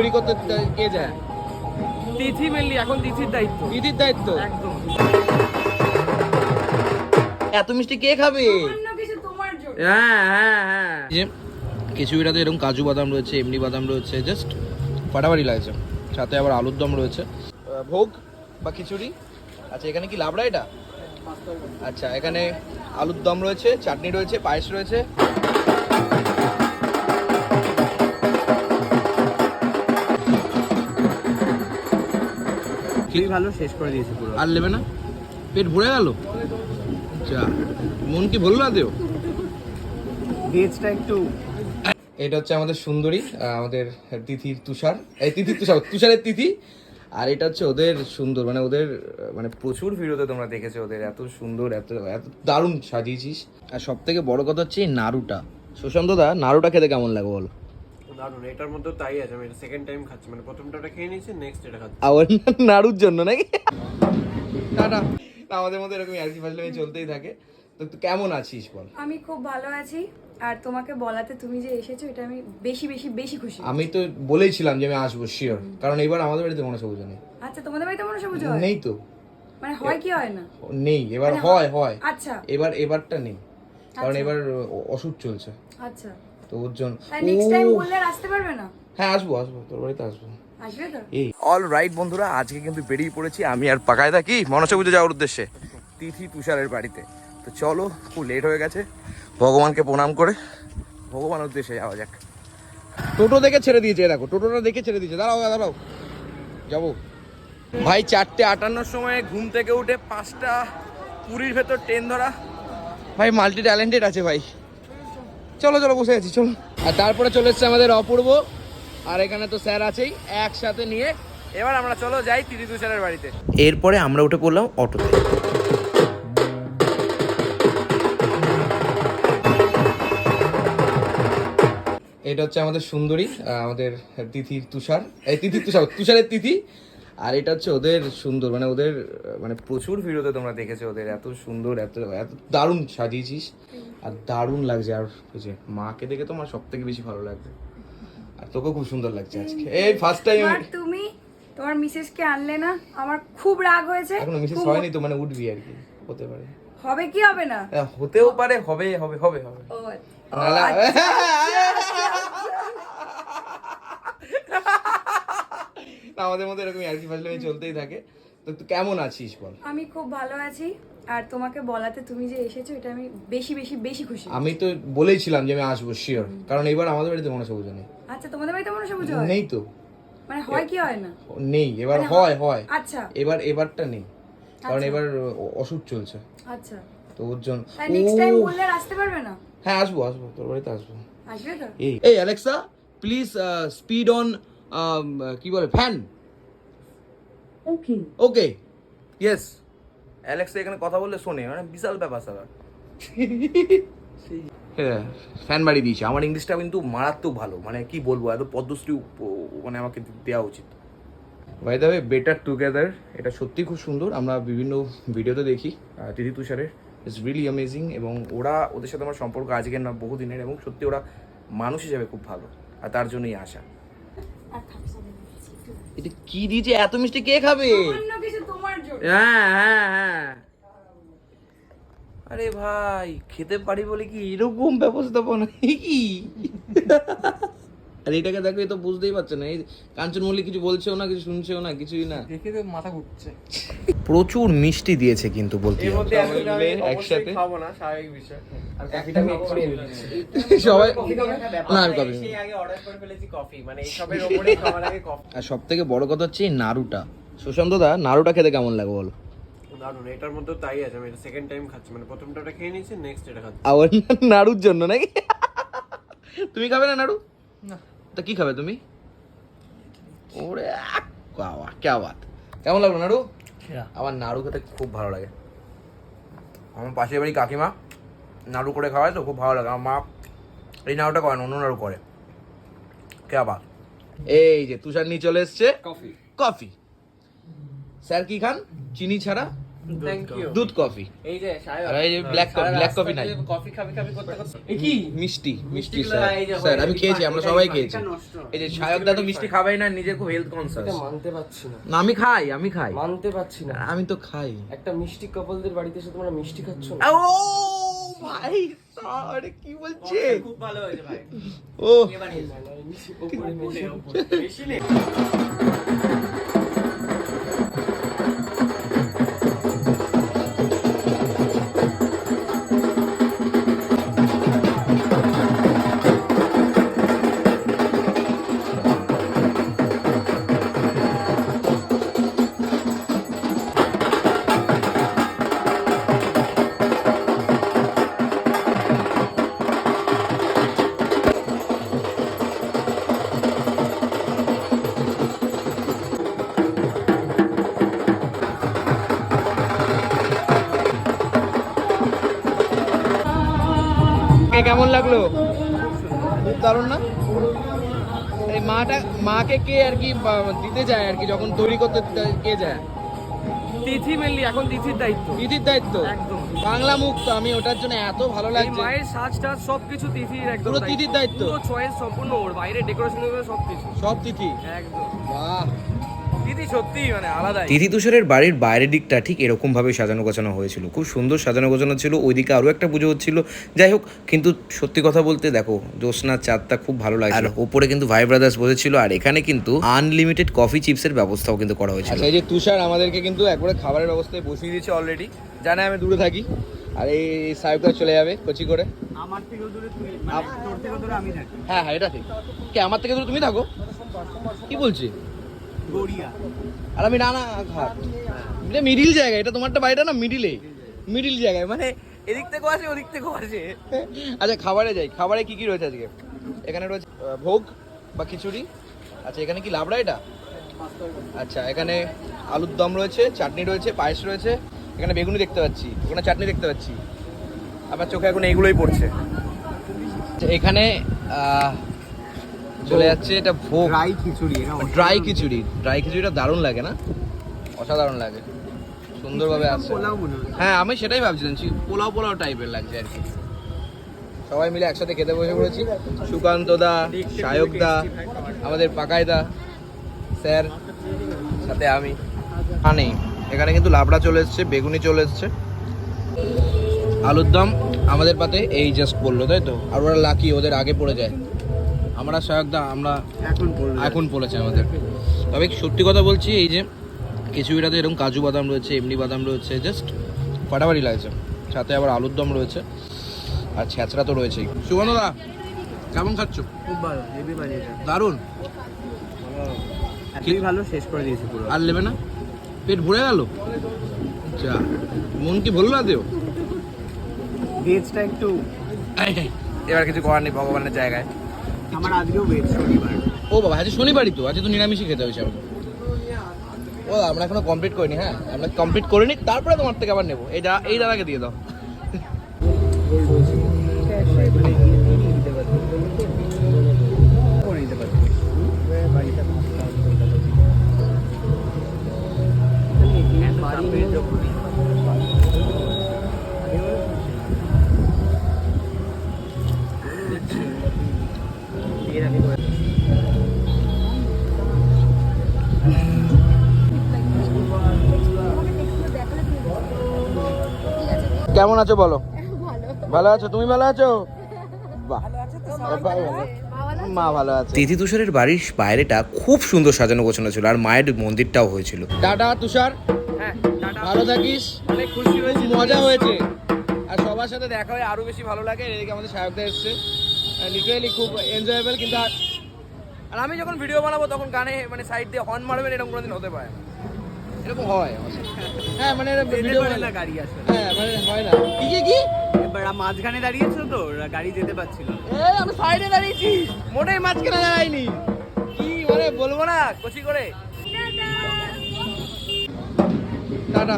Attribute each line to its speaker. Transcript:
Speaker 1: চুরি করতে কে যায়?
Speaker 2: তিথি মেনলি এখন তিথির দায়িত্ব।
Speaker 1: দিদির দায়িত্ব?
Speaker 2: একদম।
Speaker 1: এত মিষ্টি কে খাবে?
Speaker 3: অন্য কিছু তোমার জন্য।
Speaker 1: হ্যাঁ হ্যাঁ হ্যাঁ। যে খিচুড়িটাতে এরকম কাজু বাদাম রয়েছে এমনি বাদাম রয়েছে জাস্ট ফাটাফাটি লাগছে। সাথে আবার আলুর দম রয়েছে। ভোগ বা খিচুড়ি? আচ্ছা এখানে কি লাবড়া এটা? আচ্ছা এখানে আলুর দম রয়েছে চাটনি রয়েছে পায়েস রয়েছে।
Speaker 2: খুবই ভালো শেষ করে দিয়েছে পুরো।
Speaker 1: আর নেবে না? পেট ভরে গেল? আচ্ছা মন কি ভরলো না দেও?
Speaker 2: ভেজটা একটু
Speaker 1: এটা হচ্ছে আমাদের সুন্দরী আমাদের তিথির তুষার। এই তিথির তুষার তুষারের তিথি। আর এটা হচ্ছে ওদের সুন্দর মানে ওদের মানে প্রচুর ভিডিওতে তোমরা দেখেছ ওদের এত সুন্দর এত এত দারুণ সাজিয়েছিস। আর সব থেকে বড় কথা হচ্ছে এই নাড়ুটা। সুশান্ত দা নাড়ুটা খেতে কেমন লাগে বলো?
Speaker 2: দারুণ এটার মধ্যে তাই আছে আমি এটা সেকেন্ড টাইম খাচ্ছি মানে প্রথমটা খেয়ে নিয়েছি নেক্সট এটা খাচ্ছি।
Speaker 1: আবার নাড়ুর জন্য নাকি? টাটা। আমাদের মধ্যে এরকম আর কি ফাজলামি চলতেই থাকে। তো তুই কেমন আছিস বল?
Speaker 3: আমি খুব ভালো আছি আর তোমাকে বলাতে তুমি যে এসেছ এটা আমি বেশি বেশি বেশি খুশি
Speaker 1: আমি তো বলেইছিলাম যে আমি আসব শিওর কারণ এবার আমাদের বাড়িতে মনে সবুজ নেই।
Speaker 3: আচ্ছা তোমাদের বাড়িতে মনে সবুজ হয়?
Speaker 1: নেই তো।
Speaker 3: মানে হয় কি হয় না?
Speaker 1: নেই এবার
Speaker 3: মানে
Speaker 1: হয় হয়
Speaker 3: আচ্ছা।
Speaker 1: এবার এবারটা নেই। কারণ
Speaker 3: আচ্ছা।
Speaker 1: এবার অ- ওষুধ চলছে।
Speaker 3: আচ্ছা।
Speaker 1: তো ওর জন্য।
Speaker 3: নেক্সট টাইম
Speaker 1: ও,
Speaker 3: বললে আসতে পারবে না?
Speaker 1: হ্যাঁ আসব আসব তোর বাড়িতে আসব। এই। অল রাইট বন্ধুরা আজকে কিন্তু বেরিয়ে পড়েছি। আমি আর পাকায় থাকি মনসা পুজো যাওয়ার উদ্দেশ্যে। তিথি তুষারের বাড়িতে। তো চলো খুব লেট হয়ে গেছে। ভগবানকে প্রণাম করে ভগবানের উদ্দেশ্যে যাওয়া যাক। টোটো দেখে ছেড়ে দিয়েছে দেখো টোটোটা দেখে ছেড়ে দিয়েছে। দাঁড়াও দাঁড়াও যাব। ভাই চারটে আটান্নর সময় ঘুম থেকে উঠে পাঁচটা কুড়ির ভেতর ট্রেন ধরা। ভাই মাল্টি ট্যালেন্টেড আছে ভাই। চলো চলো বসে আছি চলো। আর তারপরে চলে এসছে আমাদের অপূর্ব। আর এখানে তো স্যার আছেই একসাথে নিয়ে। এবার আমরা চলো যাই তিরি তুষারের বাড়িতে। এরপরে আমরা উঠে পড়লাম অটোতে। এটা হচ্ছে আমাদের সুন্দরী আমাদের তিথির তুষার। এই তিথির তুষার তুষারের তিথি। আর এটা হচ্ছে ওদের সুন্দর মানে ওদের মানে প্রচুর ভিডিওতে তোমরা দেখেছ ওদের এত সুন্দর এত এত দারুণ সাজিয়েছিস। আর দারুণ লাগছে আর ওই যে মাকে দেখে তোমার সব থেকে বেশি ভালো লাগছে। আর তোকেও খুব সুন্দর লাগছে আজকে। এই ফার্স্ট টাইম
Speaker 3: আর তুমি তোমার মিসেসকে আনলে না আমার খুব রাগ হয়েছে
Speaker 1: এখনও মিসেস হয়নি তো মানে উঠবি আর কি হতে পারে।
Speaker 3: হবে কি হবে না?
Speaker 1: হ্যাঁ, হতেও পারে হবে হবে হবে হবে।
Speaker 3: ও
Speaker 1: নাহলে- আমাদের মধ্যে এরকম আর কি ফাজলামি চলতেই থাকে। তো তুই কেমন আছিস বল?
Speaker 3: আমি খুব ভালো আছি। আর তোমাকে বলাতে তুমি যে এসেছ এটা আমি বেশি বেশি বেশি খুশি
Speaker 1: আমি তো বলেইছিলাম যে আমি আসব শিওর কারণ এবার আমাদের বাড়িতে মনে সবুজ নেই।
Speaker 3: আচ্ছা তোমাদের বাড়িতে মনে সবুজ হয়?
Speaker 1: নেই তো।
Speaker 3: মানে হয় কি হয় না?
Speaker 1: নেই এবার
Speaker 3: মানে
Speaker 1: হয় হয়
Speaker 3: আচ্ছা।
Speaker 1: এবার এবারটা নেই। কারণ
Speaker 3: আচ্ছা।
Speaker 1: এবার অসুখ চলছে।
Speaker 3: আচ্ছা।
Speaker 1: তো ওর জন্য
Speaker 3: নেক্সট টাইম বললে আসতে পারবে না?
Speaker 1: হ্যাঁ আসব আসব। তোর বাড়িতে আসব।
Speaker 3: আসবে তো?
Speaker 1: এই এই অ্যালেক্সা প্লিজ স্পিড অন কি বলে fan
Speaker 3: okay
Speaker 1: okay yes Alexa এখানে কথা বললে শোনে মানে বিশাল ব্যাপার স্যাপার হ্যাঁ ফ্যান বাড়ি দিয়েছে। আমার ইংলিশটা কিন্তু মারাত্মক ভালো মানে কি বলব এত পদ্মশ্রী মানে আমাকে দেওয়া উচিত। বাই দ্য বেটার টুগেদার এটা সত্যি খুব সুন্দর। আমরা বিভিন্ন ভিডিওতে দেখি তিথি তুষারের। ইটস রিয়েলি অ্যামেজিং এবং ওরা ওদের সাথে আমার সম্পর্ক আজকের না বহুদিনের এবং সত্যি ওরা মানুষ হিসাবে খুব ভালো আর তার জন্যই
Speaker 3: আপ
Speaker 1: এটা কি দিয়েছে? এত মিষ্টি কে খাবে?
Speaker 3: অন্য কিছু তোমার জন্য।
Speaker 1: হ্যাঁ হ্যাঁ হ্যাঁ। আরে ভাই খেতে পারি বলে কি এরকম ব্যবস্থাপনা? কি আর এটাকে দেখো এ তো বুঝতেই পারছে না। এই কাঞ্চন মল্লিক কিছু বলছেও না কিছু শুনছেও না কিছুই না।
Speaker 2: দেখে তো মাথা ঘুরছে।
Speaker 1: প্রচুর মিষ্টি দিয়েছে কিন্তু বলতে একসাথে?
Speaker 2: খাব না স্বাভাবিক বিষয়। আর কফি মানে
Speaker 1: সব থেকে বড় কথা হচ্ছে নাড়ুটা। সুশান্ত দা নাড়ুটা খেতে কেমন লাগে বলো?
Speaker 2: এটার মধ্যে তাই আছে। আমি এটা সেকেন্ড টাইম খাচ্ছি। মানে প্রথমটা খেয়ে নিয়েছি নেক্সট এটা খাচ্ছি।
Speaker 1: আবার নাড়ুর জন্য নাকি? তুমি খাবে না নাড়ু?
Speaker 2: না।
Speaker 1: তা কি খাবে তুমি? ওরে বাবা কে বাত। কেমন লাগল নাড়ু? আমার নাড়ু খেতে খুব ভালো লাগে। আমার পাশের বাড়ি কাকিমা নাড়ু করে খাওয়ায় তো খুব ভালো লাগে। আমার মা এই নাড়ুটা করে না অন্য নাড়ু করে। কে আবার? এই যে তুষার নিয়ে চলে এসছে।
Speaker 2: কফি
Speaker 1: কফি স্যার কি খান? চিনি ছাড়া? দুধ কফি
Speaker 2: এই যে
Speaker 1: আর এই
Speaker 2: রাস্তা
Speaker 1: নাই।
Speaker 2: কফি খাবি খাবি করতে করতে। এ কি?
Speaker 1: মিষ্টি মিষ্টি স্যার। স্যার আমি খেয়েছি আমরা সবাই খেয়েছি। এই যে সায়ক দা তো মিষ্টি খাবাই না নিজে খুব হেলথ কনসাস
Speaker 2: এটা মানতে পারছি না।
Speaker 1: না আমি খাই আমি খাই।
Speaker 2: মানতে পারছি না।
Speaker 1: আমি তো খাই।
Speaker 2: একটা মিষ্টি কাপলদের বাড়িতে এসে তোমরা মিষ্টি খাচ্ছ না?
Speaker 1: ও ভাই আরে কি বলছে?
Speaker 2: খুব ভালো হয়েছে ভাই।
Speaker 1: ও।
Speaker 2: উপরে মেশে বেশি নেই
Speaker 1: কেমন লাগল? খুব দারুণ না? এই মাটা মাকে কে আর কি দিতে যায় আর কি যখন তৈরি করতে কে যায়?
Speaker 4: তিথি মেনলি এখন তিথির দায়িত্ব।
Speaker 1: দিদির দায়িত্ব?
Speaker 4: একদম।
Speaker 1: বাংলা মুখ তো আমি ওটার জন্য এত ভালো লাগছে।
Speaker 4: মায়ের সাজ টাজ সবকিছু তিথির একদম
Speaker 1: পুরো তিথির দায়িত্ব?
Speaker 4: পুরো চয়েস সম্পূর্ণ ওর বাইরে ডেকোরেশন করে সবকিছু।
Speaker 1: সব তিথি?
Speaker 4: একদম।
Speaker 1: বাহ।
Speaker 4: তিথি মানে
Speaker 5: তিথি তুষারের বাড়ির বাইরের দিকটা ঠিক এরকম ভাবে সাজানো গোছানো হয়েছিল। খুব সুন্দর সাজানো গোছানো ছিল ওইদিকে আরও একটা পুজো হচ্ছিল। যাই হোক কিন্তু সত্যি কথা বলতে দেখো জ্যোৎস্নার চাঁদটা খুব ভালো লাগে আর ওপরে কিন্তু ভাই ব্রাদার্স বসেছিল আর এখানে কিন্তু আনলিমিটেড কফি চিপসের ব্যবস্থাও কিন্তু করা হয়েছিল।
Speaker 1: আচ্ছা এই যে তুষার আমাদেরকে কিন্তু একবারে খাবারের ব্যবস্থায় বসিয়ে দিয়েছে অলরেডি জানে আমি দূরে থাকি আর এই সাহেবটা চলে যাবে কচি করে।
Speaker 4: আমার থেকে দূরে
Speaker 1: তুমি
Speaker 4: তোর থেকে দূরে আমি থাকি।
Speaker 1: হ্যাঁ হ্যাঁ এটা ঠিক। কে আমার থেকে দূরে তুমি থাকো? কি বলছি?
Speaker 4: গড়িয়া।
Speaker 1: আর আমি নানা ঘাট। এটা মিডিল জায়গা এটা তোমারটা বাড়িটা না মিডিলে মিডিল জায়গায় মানে এদিক থেকেও আসে ওদিক থেকেও আসে। আচ্ছা খাবারে যাই। খাবারে কি কি রয়েছে আজকে? এখানে রয়েছে ভোগ বা খিচুড়ি। আচ্ছা এখানে কি লাবড়া এটা? আচ্ছা এখানে আলুর দম রয়েছে চাটনি রয়েছে পায়েস রয়েছে। এখানে বেগুনি দেখতে পাচ্ছি ওখানে চাটনি দেখতে পাচ্ছি। আবার চোখে এখন এইগুলোই পড়ছে। আচ্ছা, এখানে চলে যাচ্ছে এটা ভোগ।
Speaker 4: Dry khichuri
Speaker 1: dry khichuri. Dry খিচুড়িটা দারুণ লাগে না? অসাধারণ লাগে। সুন্দরভাবে আছে
Speaker 4: হয়
Speaker 1: আমি সেটাই ভাবছিলাম পোলাও পোলাও টাইপের লাগছে আর কি। সবাই মিলে একসাথে খেতে বসে পড়েছি। সুকান্ত দা সায়ক দা আমাদের পাকাই দা স্যার সাথে আমি। আনে এখানে কিন্তু লাবড়া চলে এসছে বেগুনি চলে এসছে। আলুর দম আমাদের পাতে এই জাস্ট পড়ল তাই তো? আর ওরা লাকি ওদের আগে পড়ে যায়। আমরা সায়ক দা আমরা
Speaker 4: এখন
Speaker 1: এখন পড়েছে আমাদের। তবে সত্যি কথা বলছি এই যে খিচুড়িটাতে এরকম কাজু বাদাম রয়েছে এমনি বাদাম রয়েছে জাস্ট ফাটাফাটি লাগছে। সাথে আবার আলুর দম রয়েছে আর ছ্যাঁচড়া তো রয়েছেই। দা কেমন খাচ্ছ?
Speaker 4: খুব ভালো হেভি বানিয়েছে।
Speaker 1: দারুণ।
Speaker 4: এতই ভালো শেষ করে দিয়েছি পুরো।
Speaker 1: আর নেবে না? পেট ভরে গেল? যা মন কি ভরলো না দেও?
Speaker 4: ভেজটা একটু
Speaker 1: এবার কিছু করার নেই ভগবানের জায়গায়।
Speaker 4: আমার আজকেও ভেজ শনিবার।
Speaker 1: ও বাবা আজকে শনিবারই তো আজকে তো নিরামিষই খেতে হয়েছে আমাকে ও আমরা এখনও কমপ্লিট করিনি হ্যাঁ? আমরা কমপ্লিট করে নিই তারপরে তোমার থেকে আবার নেব। এই দা- এই দাদাকে দিয়ে দাও। কেমন আছো বলো? ভালো। আছো? তুমি ভালো আছো? বাহ। মা ভালো আছে।
Speaker 5: তিথি তুষারের বাড়ির বাইরেটা খুব সুন্দর সাজানো গোছানো ছিল আর মায়ের মন্দিরটাও হয়েছিল।
Speaker 1: টাটা তুষার।
Speaker 4: হ্যাঁ টাটা।
Speaker 1: ভালো থাকিস।
Speaker 4: অনেক খুশি হয়েছি
Speaker 1: মজা হয়েছে। আর সবার সাথে দেখা হয়ে আরও বেশি ভালো লাগে। এদিকে আমাদের সাহেবদা এসছে। লিটারেলি খুব এনজয়েবল কিন্তু আর আমি যখন ভিডিও বানাবো তখন গানে মানে সাইড দিয়ে হর্ন মারবেন এরকম কোনোদিন হতে পারে এরকম হয়। হ্যাঁ মানে ভিডিও
Speaker 4: গাড়ি আসলে।
Speaker 1: হ্যাঁ মানে হয় না। কি কি কি?
Speaker 4: এবার মাঝখানে দাঁড়িয়েছো তো ওরা গাড়ি যেতে পারছিল না।
Speaker 1: এই আমি সাইডে দাঁড়িয়েছি। মোটেই মাঝখানে দাঁড়াইনি কি মানে বলব না? কচি করে। টাটা।